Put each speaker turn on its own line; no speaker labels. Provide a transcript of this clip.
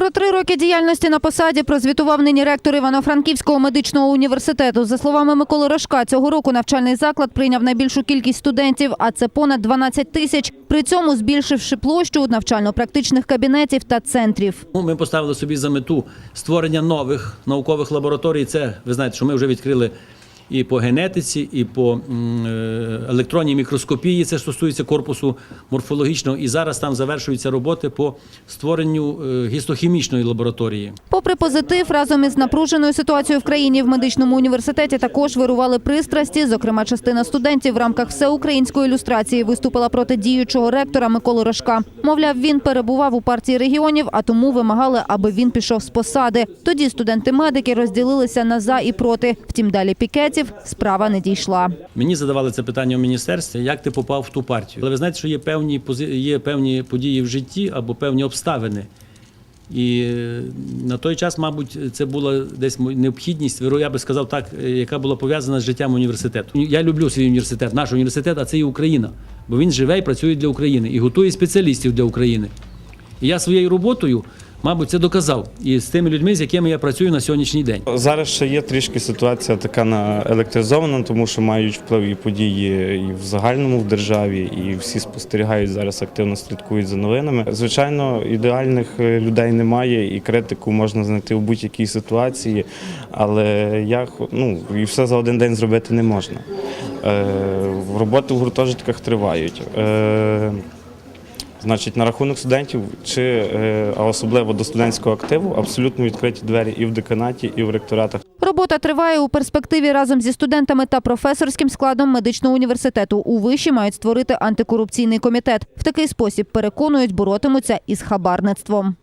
Про три роки діяльності на посаді прозвітував нині ректор Івано-Франківського медичного університету. За словами Миколи Рожка, цього року навчальний заклад прийняв найбільшу кількість студентів, а це понад 12 тисяч. При цьому збільшивши площу навчально-практичних кабінетів та центрів.
Ну, Ми поставили собі за мету створення нових наукових лабораторій. Це ви знаєте, що ми вже відкрили і по генетиці, і по е, електронній мікроскопії. Це стосується корпусу морфологічного. І зараз там завершуються роботи по створенню е, гістохімічної лабораторії.
Попри позитив, разом із напруженою ситуацією в країні в медичному університеті також вирували пристрасті. Зокрема, частина студентів в рамках всеукраїнської ілюстрації виступила проти діючого ректора Миколи Рожка. Мовляв, він перебував у партії регіонів, а тому вимагали, аби він пішов з посади. Тоді студенти-медики розділилися на за і проти. Втім, далі пікетів справа не дійшла.
Мені задавали це питання в міністерстві, як ти попав в ту партію. Але ви знаєте, що є певні є певні події в житті або певні обставини. І е, на той час, мабуть, це була десь необхідність, я би сказав так, е, яка була пов'язана з життям університету. Я люблю свій університет, наш університет, а це і Україна. Бо він живе і працює для України і готує спеціалістів для України. І я своєю роботою, мабуть, це доказав і з тими людьми, з якими я працюю на сьогоднішній день.
Зараз ще є трішки ситуація така на електризована, тому що мають вплив і події і в загальному в державі, і всі спостерігають зараз активно слідкують за новинами. Звичайно, ідеальних людей немає, і критику можна знайти в будь-якій ситуації, але я ну, і все за один день зробити не можна. Е, роботи в гуртожитках тривають. Е, Значить, на рахунок студентів, чи е, а особливо до студентського активу, абсолютно відкриті двері і в деканаті, і в ректоратах.
Робота триває у перспективі разом зі студентами та професорським складом медичного університету. У виші мають створити антикорупційний комітет. В такий спосіб переконують, боротимуться із хабарництвом.